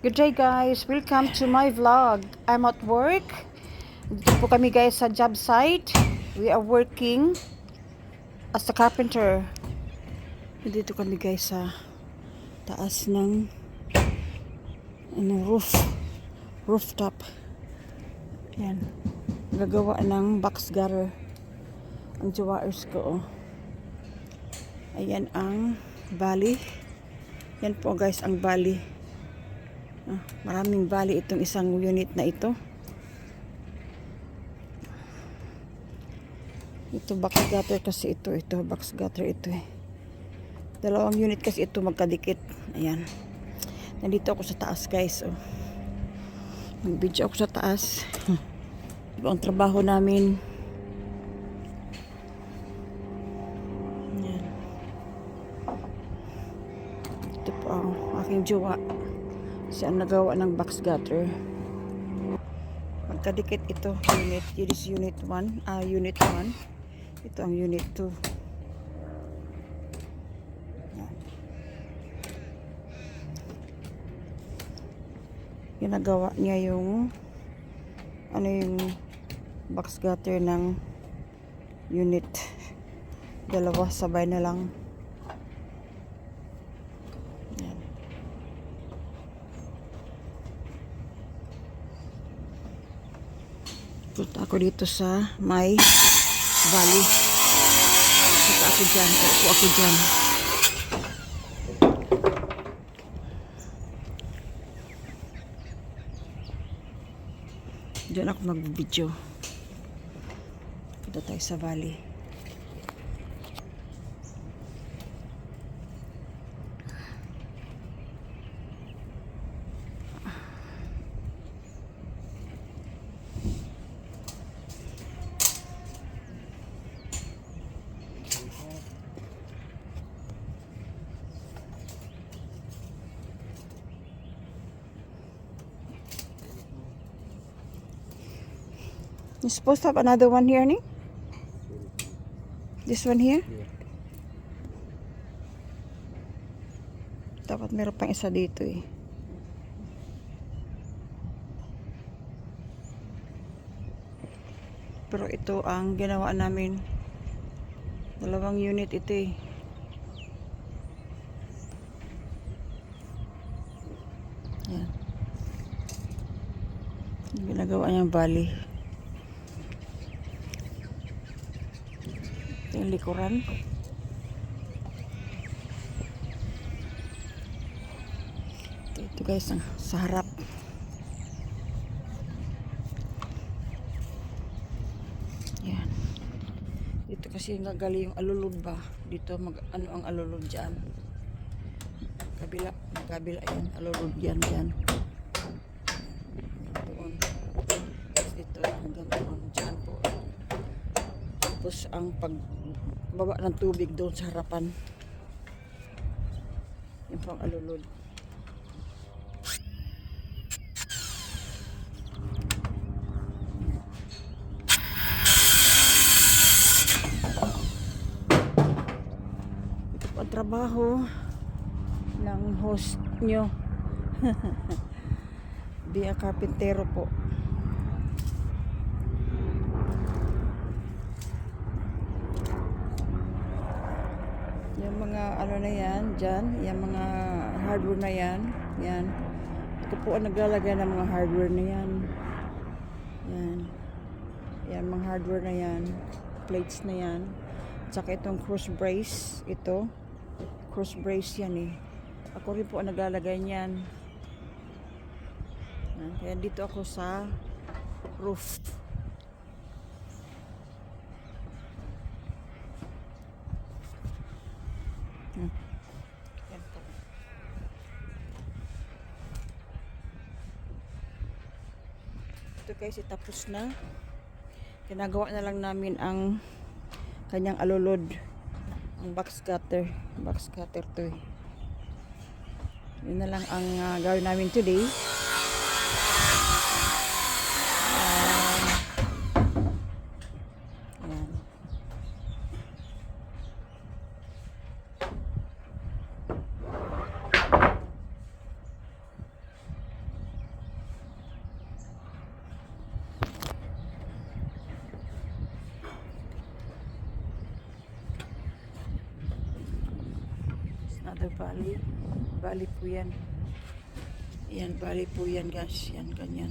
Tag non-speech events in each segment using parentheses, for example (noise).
Good day guys, welcome to my vlog. I'm at work. Dito po kami guys sa job site. We are working as a carpenter. Dito kami guys sa taas ng ano, roof. Rooftop. Yan. Gagawa ng box gutter. Ang jawaers ko oh. Ayan ang valley. Yan po guys ang valley. Maraming bali itong isang unit na ito. Ito box gutter kasi ito. Ito box gutter ito eh. Dalawang unit kasi ito magkadikit. Ayan. Nandito ako sa taas guys. Oh. Nag-video ako sa taas. (laughs) Ito ang trabaho namin. Ayan. Ito po ang aking jowa siya ang nagawa ng box gutter magkadikit ito. Unit it is unit 1 ah unit 1 ito ang unit 2 Yan. ginagawa niya yung ano yung box gutter ng unit. (laughs) Dalawa sabay na lang Yan. Punta ako dito sa may valley. Punta ako dyan. Upo ako dyan. Diyan ako mag-video. Punta tayo sa valley. You're supposed to have another one here, ni? This one here? Dapat meron pang isa dito eh. Pero ito ang ginawa namin. Dalawang unit ito eh. Yan. Ginagawa niyang bali. Yung likuran. Ito, ito guys, ang, sa harap. Yan. Dito kasi nagali yung alulod ba? Dito mag, ano ang alulod dyan? Kabila, kabila yan, alulod yan, yan. Tapos ang pagbaba ng tubig doon sa harapan. Yung pang alulod. Ito po ang trabaho ng host nyo. (laughs) Bia Carpintero po. Yung mga ano na yan, dyan, yung mga hardware na yan, yan. Ito po ang naglalagay ng mga hardware na yan. Yan. Yan, mga hardware na yan. Plates na yan. Tsaka itong cross brace, ito. Cross brace yan eh. Ako rin po ang naglalagay niyan. Yan. Kaya dito ako sa roof. Hmm. Yan po. Ito guys, tapos na. Ginagawa na lang namin ang kanyang alulod. Ang. Box cutter to eh. Yun na lang ang ah, gawin namin today. Ah, Ayan. Valley. Valley po yan. Yan, valley po yan guys. Yan, ganyan.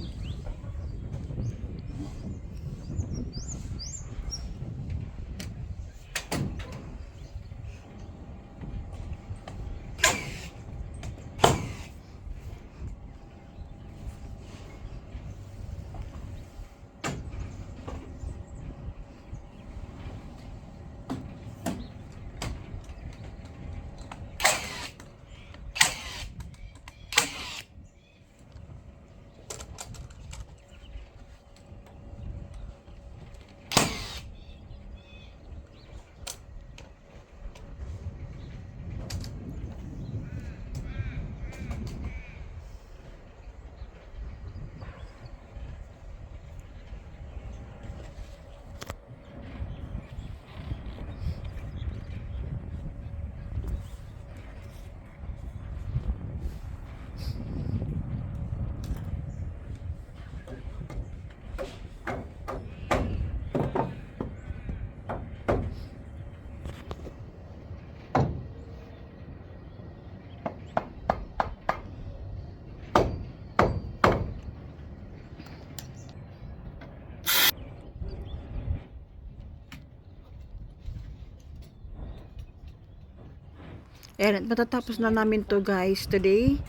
Ayan, at matatapos na namin to guys today.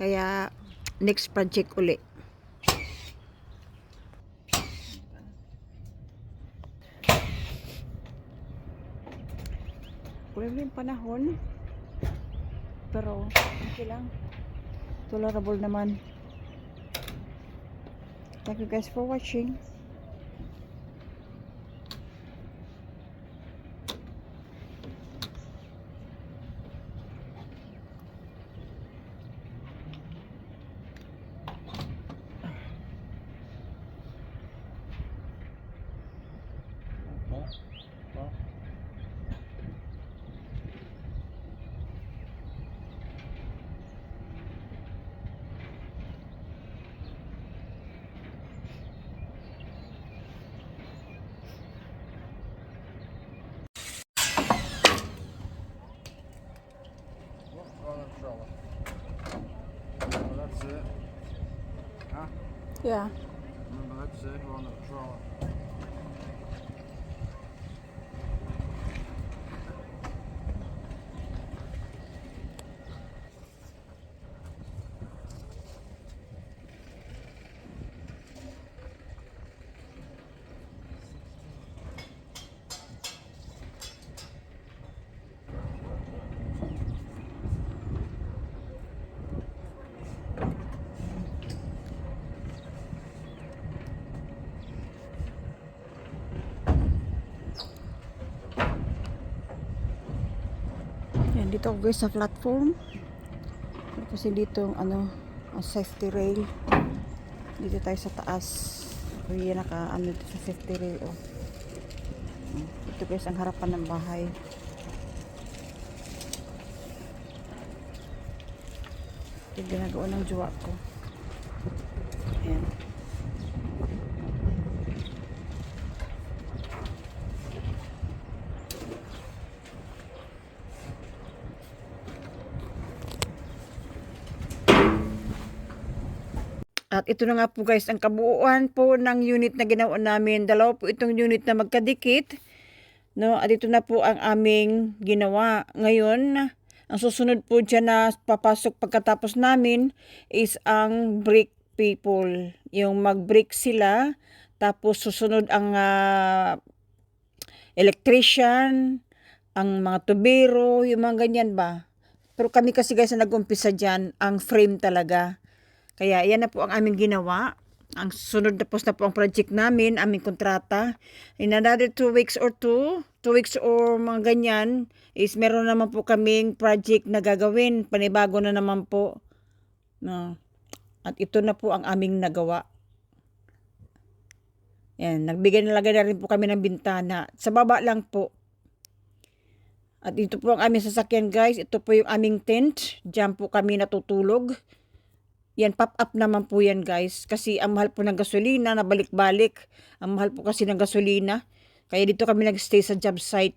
Kaya, next project uli. Kulang yung panahon. Pero, okay lang. Tolerable naman. Thank you guys for watching. Yeah. Remember, that's the end one of the trolley. Dito ako guys sa platform. Tapos dito ano, ang safety rail. Dito tayo sa taas. Kaya naka ano dito sa safety rail. Oh. Ito guys ang harapan ng bahay. Ito ginagawa ng jowa ko. Ayan. At ito na nga po guys, ang kabuuan po ng unit na ginawa namin. Dalawa po itong unit na magkadikit. No, at ito na po ang aming ginawa. Ngayon, ang susunod po dyan na papasok pagkatapos namin is ang brick people. Yung mag-brick sila, tapos susunod ang ah, electrician, ang mga tubero, yung mga ganyan ba. Pero kami kasi guys na nag-umpisa dyan, ang frame talaga. Kaya yan na po ang aming ginawa. Ang sunod na po na po ang project namin, aming kontrata. In another two weeks or two, two weeks or mga ganyan, is meron naman po kaming project na gagawin. Panibago na naman po. No. At ito na po ang aming nagawa. Yan, nagbigay na lagay na rin po kami ng bintana. Sa baba lang po. At ito po ang aming sasakyan guys. Ito po yung aming tent. Diyan po kami natutulog. Yan, pop up naman po yan guys. Kasi ang mahal po ng gasolina, nabalik-balik. Ang mahal po kasi ng gasolina. Kaya dito kami nagstay sa job site.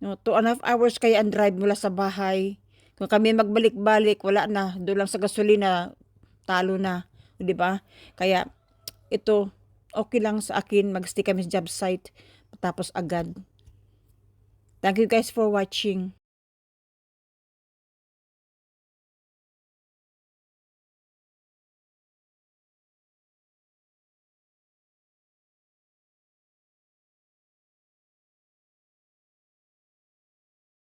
No, two and a half hours kaya ang drive mula sa bahay. Kung kami magbalik-balik, wala na. Doon lang sa gasolina, talo na. O, diba? Kaya, ito, okay lang sa akin. Magstay kami sa job site. Tapos agad. Thank you guys for watching.